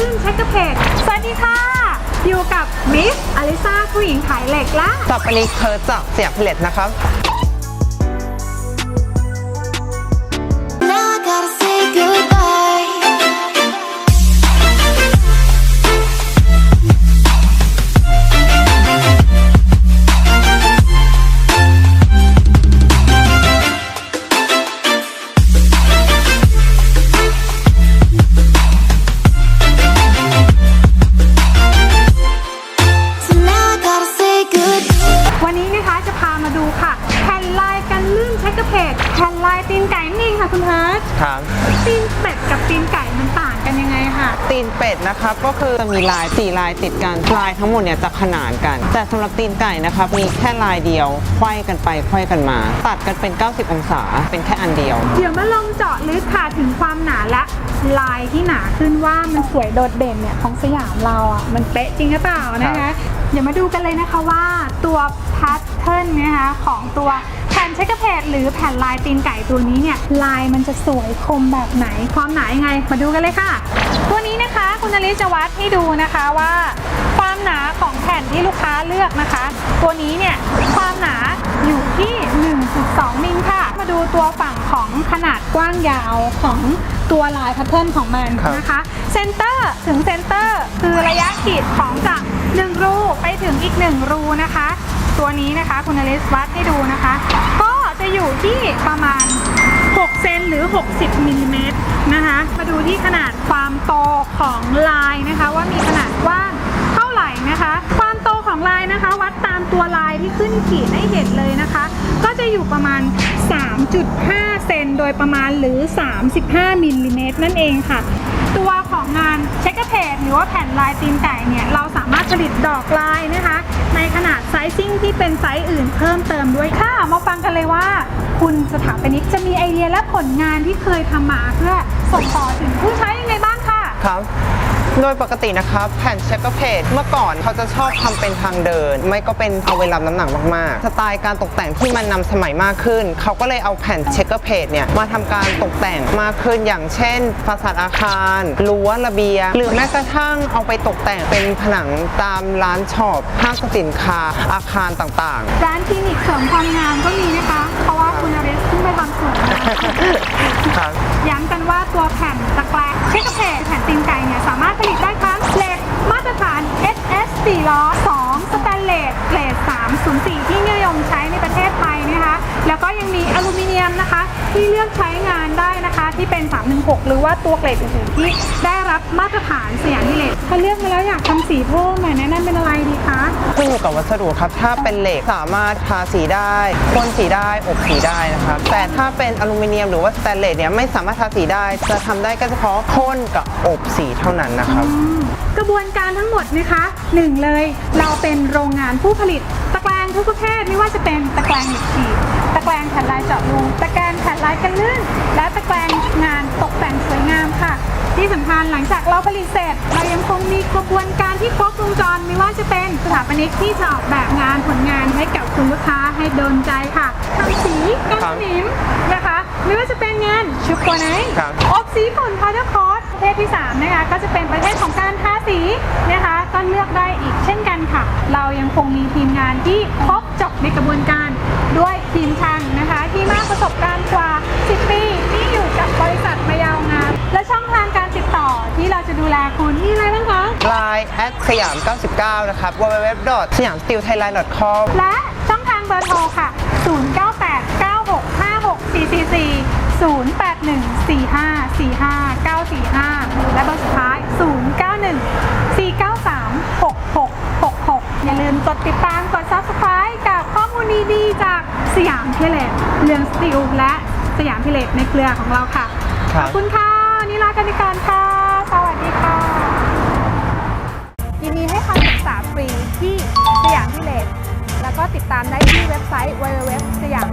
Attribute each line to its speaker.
Speaker 1: ลื่นเช็คกระเพกสวัสดีค่ะ อยู่กับมิสอลิซาผู้หญิงขายเหล็กและ
Speaker 2: สับปะรดเคิร์ดจากเสียผลิตนะครับ
Speaker 1: ค่ะคุณเฮิร์ท
Speaker 2: ครับ
Speaker 1: ตีนเป็ดกับตีนไก่มันต่างกันยังไงค่ะ
Speaker 2: ตีนเป็ดนะครับก็คือจะมีลายสี่ลายติดกันลายทั้งหมดเนี่ยจะขนานกัน แต่สำหรับตีนไก่นะครับมีแค่ลายเดียวไขว้กันไปไขว้กันมา ตัดกันเป็น 90 องศาเป็นแค่อันเดียว
Speaker 1: เดี๋ยวมาลงเจาะลึกค่ะถึงความหนาและลายที่หนาขึ้นว่ามันสวยโดดเด่นเนี่ยของสยามเราอะมันเป๊ะจริงหรือเปล่านะ
Speaker 2: ครั
Speaker 1: คะ
Speaker 2: บ
Speaker 1: เดี๋ยวมาดูกันเลยนะคะว่าตัวแพทเทิร์นนะคะของตัวแผ่นเช็คเกอร์เพจหรือแผ่นลายตีนไก่ตัวนี้เนี่ยลายมันจะสวยคมแบบไหนความหนายังไง มาดูกันเลยค่ะ ตัวนี้นะคะคุณนลิจะวัดให้ดูนะคะว่า ความหนาของแผ่นที่ลูกค้าเลือกนะคะ ตัวนี้เนี่ยความหนาอยู่ที่ 1.2 มิลค่ะ มาดูตัวฝั่งของขนาดกว้างยาวของตัวลายแพทเทิร์นของมัน
Speaker 2: ครับ
Speaker 1: นะคะเซนเตอร์ถึงเซนเตอร์คือระยะขีดของจาก1รูไปถึงอีก 1 รูนะคะ ตัวนี้นะคะคุณอลิสวัดให้ดูนะคะก็จะ อยู่ที่ประมาณ 6 เซนหรือ 60มิลลิเมตรนะคะ มาดูที่ขนาดความโตของลายนะคะ ว่ามีขนาดกว้างเท่าไหร่นะคะ ความโตของลายนะคะ วัดตามตัวลายที่ขึ้นขีดให้เห็นเลยนะคะ ก็จะอยู่ประมาณ 3.5 เซนโดยประมาณหรือ 35มิลลิเมตรนั่นเองค่ะ ตัวของงานเช็คเกอร์เพจหรือว่าแผ่นลายตีนไก่เนี่ย ดอกลายนะคะ ในขนาดไซซิ่งที่เป็นไซส์อื่นเพิ่มเติมด้วยค่ะ มาฟังกันเลยว่า คุณสถาปนิกจะมีไอเดียและผลงานที่เคยทำมาเพื่อส่งต่อถึงผู้ใช้ยังไงบ้างค่ะ
Speaker 2: ครับ โดยปกตินะครับแผ่นเช็คเกอร์เพจเมื่อก่อนเขาจะชอบทำเป็นทางเดิน ไม่ก็เป็นเอาไว้รับน้ำหนักมากๆ สไตล์การตกแต่งที่มันนำสมัยมากขึ้น เขาก็เลยเอาแผ่นเช็คเกอร์เพจเนี่ยมาทำการตกแต่งมากขึ้นอย่างเช่นฟาสาดอาคารรั้วระเบียงหรือแม้กระทั่งเอาไปตกแต่งเป็นผนังตามร้านช็อปห้างสรรพสินค้าอาคารต่างๆ
Speaker 1: ร้านคลินิกเสริมความงามก็มีนะคะ เพราะว่าคุณอริสเพิ่งไปทำสวยมา
Speaker 2: ครับ
Speaker 1: ย้ำกันว่าตัวแผ่น SS 4ล้อ2 ที่เลือกใช้งานได้นะคะที่เป็น 316 หรือว่าตัวเกรดอื่นๆที่ได้รับมาตรฐานสยามนิเลตถ้าเลือกมาแล้วอยากทำสีเพิ่มอะแนะนำเป็นอะไรดีคะ
Speaker 2: ขึ้นอยู่กับวัสดุครับถ้าเป็นเหล็กสามารถทาสีได้พ่นสีได้อบสีได้นะครับแต่ถ้าเป็นอลูมิเนียมหรือว่าสแตนเลสเนี่ยไม่สามารถทาสีได้ จะทำได้ก็เฉพาะพ่นกับอบสีเท่านั้นนะครับ
Speaker 1: กระบวนการทั้งหมดนะคะหนึ่งเลยเราเป็นโรงงานผู้ผลิตตะแกรงทุกประเภทไม่ว่าจะเป็นตะแกรงเหล็กขีด ตะแกรงแผ่นลายเจาะรูตะแกรงแผ่นลายกันลื่น และตะแกรงงานตกแต่งสวยงามค่ะ ที่สำคัญหลังจากเราผลิตเสร็จ เรายังคงมีกระบวนการที่ครบวงจรไม่ว่าจะเป็นสถาปนิกที่จะออกแบบงานผลงานให้กับคุณลูกค้าให้โดนใจค่ะทำสีกันสนิมนะคะ ไม่ว่าจะเป็นงานชุบโกไนท์
Speaker 2: ครับ
Speaker 1: อบสีฝุ่นพาวเดอร์คอสประเภทที่3นะคะก็จะเป็นประเภทของการทาสีนะคะก็เลือกได้อีกเช่นกันค่ะ เรายังคงมีทีมงานที่ครบจบในกระบวนการ ด้วยทีมช่างนะคะ ที่มากประสบการณ์กว่า 10 ปีที่อยู่กับบริษัทมายาวนานและช่องทางการติดต่อที่เราจะดูแลคุณมีอะไรบ้างคะ
Speaker 2: Line แอดสยาม 99 นะครับ www สยามสตีลไทยแลนด์ com
Speaker 1: และช่องทางเบอร์โทรค่ะ 0989656444 0814545945 และเบอร์สุดท้าย 0914936666 อย่าลืมกดติดตามกด Subscribe กับข้อมูลดีๆ จาก สยามพิเลตเรืองสตีลและสยามพิเลตในเครือของเราค่ะ
Speaker 2: ครั
Speaker 1: ข
Speaker 2: บ
Speaker 1: อบคุณค่ะวันนี้ลากันไปก่อนค่ะ สวัสดีค่ะ ยินดีให้คำปรึกษาฟรีที่สยามพิเลตแล้วก็ติดตามได้ที่เว็บไซต์ www สยาม